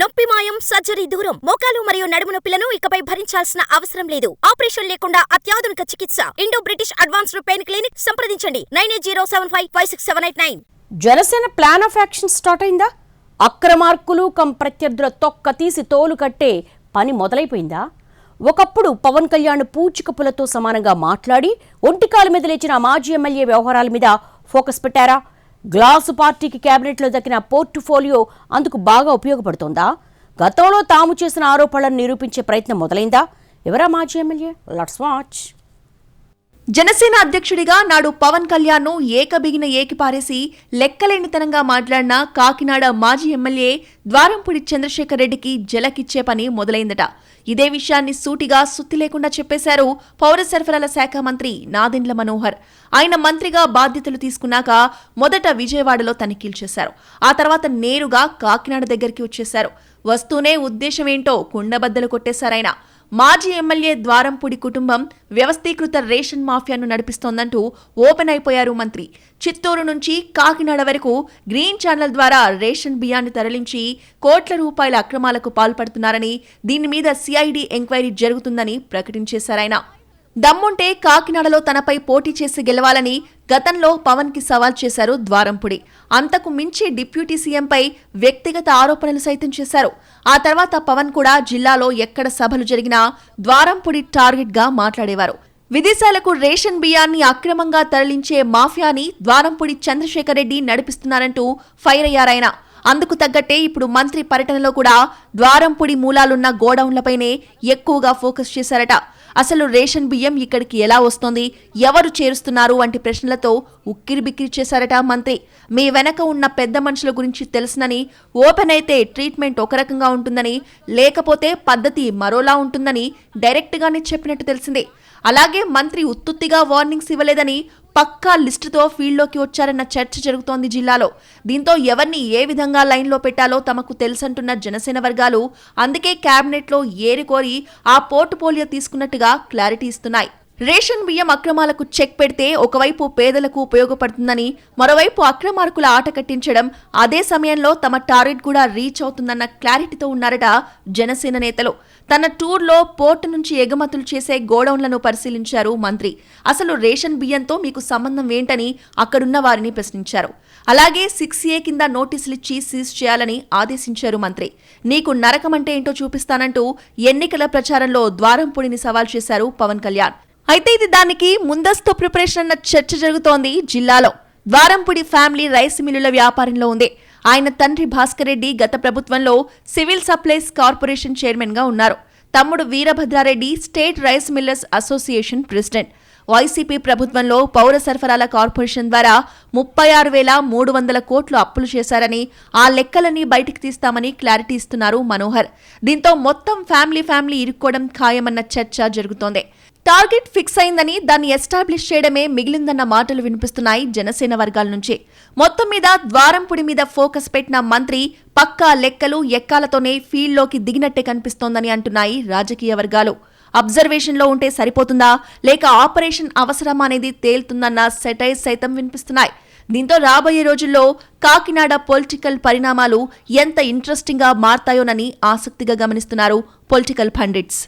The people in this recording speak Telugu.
నొప్పి మాయం సర్జరీ దూరం. మోకాలు మరియు నడుము నొప్పులను ఇకపై భరించాల్సిన అవసరం లేదు. ఆపరేషన్ లేకుండా అత్యాధునిక చికిత్స. Indo British advanced pain clinic సంప్రదించండి. Nine eight zero seven five five six seven eight nine. Janasena plan of action start అయిందా? అక్రమార్కులు కం ప్రత్యర్థుల తొక్క తీసి తోలు కట్టే పని మొదలైపోయిందా? ఒకప్పుడు పవన్ కళ్యాణ్ పూచికపులతో సమానంగా మాట్లాడి ఒంటికాల మీద లేచిన మాజీ ఎమ్మెల్యే వ్యవహారాల మీద ఫోకస్ పెట్టారా? గ్లాసు పార్టీకి కేబినెట్లో దక్కిన పోర్టుఫోలియో అందుకు బాగా ఉపయోగపడుతోందా? గతంలో తాము చేసిన ఆరోపణలను నిరూపించే ప్రయత్నం మొదలైందా? ఎవరా మాజీ ఎమ్మెల్యే లట్స్ వాచ్. జనసేన అధ్యక్షుడిగా నాడు పవన్ కళ్యాణ్ను ఏకబిగిన ఏకిపారేసి లెక్కలేనితనంగా మాట్లాడిన కాకినాడ మాజీ ఎమ్మెల్యే ద్వారంపూడి చంద్రశేఖర్ రెడ్డికి జలకిచ్చే పని మొదలైందట. ఇదే విషయాన్ని సూటిగా సుత్తి లేకుండా చెప్పేశారు పౌర సరఫరాల శాఖ మంత్రి నాదెండ్ల మనోహర్. ఆయన మంత్రిగా బాధ్యతలు తీసుకున్నాక మొదట విజయవాడలో తనిఖీలు చేశారు. ఆ తర్వాత నేరుగా కాకినాడ దగ్గరికి వచ్చేశారు. వస్తూనే ఉద్దేశమేంటో కుండబద్దలు కొట్టేశారాయన మాజీ ఎమ్మెల్యే ద్వారంపూడి కుటుంబం వ్యవస్థీకృత రేషన్ మాఫియాను నడిపిస్తోందంటూ ఓపెన్ అయిపోయారు మంత్రి. చిత్తూరు నుంచి కాకినాడ వరకు గ్రీన్ ఛానల్ ద్వారా రేషన్ బియ్యాన్ని తరలించి కోట్ల రూపాయల అక్రమాలకు పాల్పడుతున్నారని దీని మీద సిఐడి ఎంక్వైరీ జరుగుతుందని ప్రకటించేశారాయన. దమ్ముంటే కాకినాడలో తనపై పోటీ చేసి గెలవాలని గతంలో పవన్కి సవాల్ చేశారు ద్వారంపుడి. అంతకు మించి డిప్యూటీ సీఎంపై వ్యక్తిగత ఆరోపణలు సైతం చేశారు. ఆ తర్వాత పవన్ కూడా జిల్లాలో ఎక్కడ సభలు జరిగినా ద్వారంపుడి టార్గెట్గా మాట్లాడేవారు. విదేశాలకు రేషన్ బియ్యాన్ని అక్రమంగా తరలించే మాఫియాని ద్వారంపుడి చంద్రశేఖర్ రెడ్డి నడిపిస్తున్నారంటూ ఫైర్ అయ్యారాయన. అందుకు తగ్గట్టే ఇప్పుడు మంత్రి పర్యటనలో కూడా ద్వారంపుడి మూలాలున్న గోడౌన్లపైనే ఎక్కువగా ఫోకస్ చేశారట. అసలు రేషన్ బియ్యం ఇక్కడికి ఎలా వస్తోంది? ఎవరు చేరుస్తున్నారు? వంటి ప్రశ్నలతో ఉక్కిరిబిక్కిరి చేశారట మంత్రి. మీ వెనక ఉన్న పెద్ద మనుషుల గురించి తెలుసునని ఓపెన్ అయితే ట్రీట్మెంట్ ఒక రకంగా ఉంటుందని లేకపోతే పద్ధతి మరోలా ఉంటుందని డైరెక్ట్గానే చెప్పినట్టు తెలిసిందే. అలాగే మంత్రి ఉత్తుత్తిగా వార్నింగ్స్ ఇవ్వలేదని పక్కా లిస్టుతో ఫీల్డ్లోకి వచ్చారన్న చర్చ జరుగుతోంది జిల్లాలో. దీంతో ఎవరిని ఏ విధంగా లైన్లో పెట్టాలో తమకు తెలుసంటున్న జనసేన వర్గాలు అందుకే క్యాబినెట్లో ఏరికోరి ఆ పోర్టుపోలియో తీసుకున్నట్టుగా క్లారిటీ ఇస్తున్నాయి. రేషన్ బియ్యం అక్రమాలకు చెక్ పెడితే ఒకవైపు పేదలకు ఉపయోగపడుతుందని మరోవైపు అక్రమార్కుల ఆట కట్టించడం అదే సమయంలో తమ టార్గెట్ కూడా రీచ్ అవుతుందన్న క్లారిటీతో ఉన్నారట జనసేన నేతలు. తన టూర్లో పోర్టు నుంచి ఎగుమతులు చేసే గోడౌన్లను పరిశీలించారు మంత్రి. అసలు రేషన్ బియ్యంతో మీకు సంబంధం ఏంటని అక్కడున్న వారిని ప్రశ్నించారు. అలాగే సిక్స్ ఏ కింద నోటీసులు ఇచ్చి సీజ్ చేయాలని ఆదేశించారు మంత్రి. నీకు నరకమంటే ఏంటో చూపిస్తానంటూ ఎన్నికల ప్రచారంలో ద్వారంపొడిని సవాల్ చేశారు పవన్ కళ్యాణ్. అయితే ఇది దానికి ముందస్తు ప్రిపరేషన్ అన్న చర్చ జరుగుతోంది జిల్లాలో. ద్వారంపుడి ఫ్యామిలీ రైస్ మిల్లుల వ్యాపారంలో ఉంది. ఆయన తండ్రి భాస్కర్ రెడ్డి గత ప్రభుత్వంలో సివిల్ సప్లైస్ కార్పొరేషన్ చైర్మన్గా ఉన్నారు. తమ్ముడు Veerabhadrareddy state rice millers association president. YCP ప్రభుత్వంలో పౌర సరఫరాల కార్పొరేషన్ ద్వారా ముప్పై ఆరు వేల మూడు వందల కోట్లు అప్పులు చేశారని ఆ లెక్కలన్నీ బయటికి తీస్తామని క్లారిటీ ఇస్తున్నారు మనోహర్. దీంతో మొత్తం ఫ్యామిలీ ఫ్యామిలీ ఇరుక్కోవడం ఖాయమన్న చర్చ జరుగుతోంది. టార్గెట్ ఫిక్స్ అయిందని దాన్ని ఎస్టాబ్లిష్ చేయడమే మిగిలిందన్న మాటలు వినిపిస్తున్నాయి జనసేన వర్గాల నుంచి. మొత్తం మీద ద్వారంపుడి మీద ఫోకస్ పెట్టిన మంత్రి పక్కా లెక్కలు ఎక్కాలతోనే ఫీల్డ్లోకి దిగినట్టే కనిపిస్తోందని అంటున్నాయి రాజకీయ వర్గాలు. అబ్జర్వేషన్లో ఉంటే సరిపోతుందా? లేక ఆపరేషన్ అవసరమా అనేది తేలుతుందన్న సెటైజ్ సైతం వినిపిస్తున్నాయి. దీంతో రాబోయే రోజుల్లో కాకినాడ పొలిటికల్ పరిణామాలు ఎంత ఇంట్రెస్టింగ్గా మారతాయోనని ఆసక్తిగా గమనిస్తున్నారు పొలిటికల్ పండిట్స్.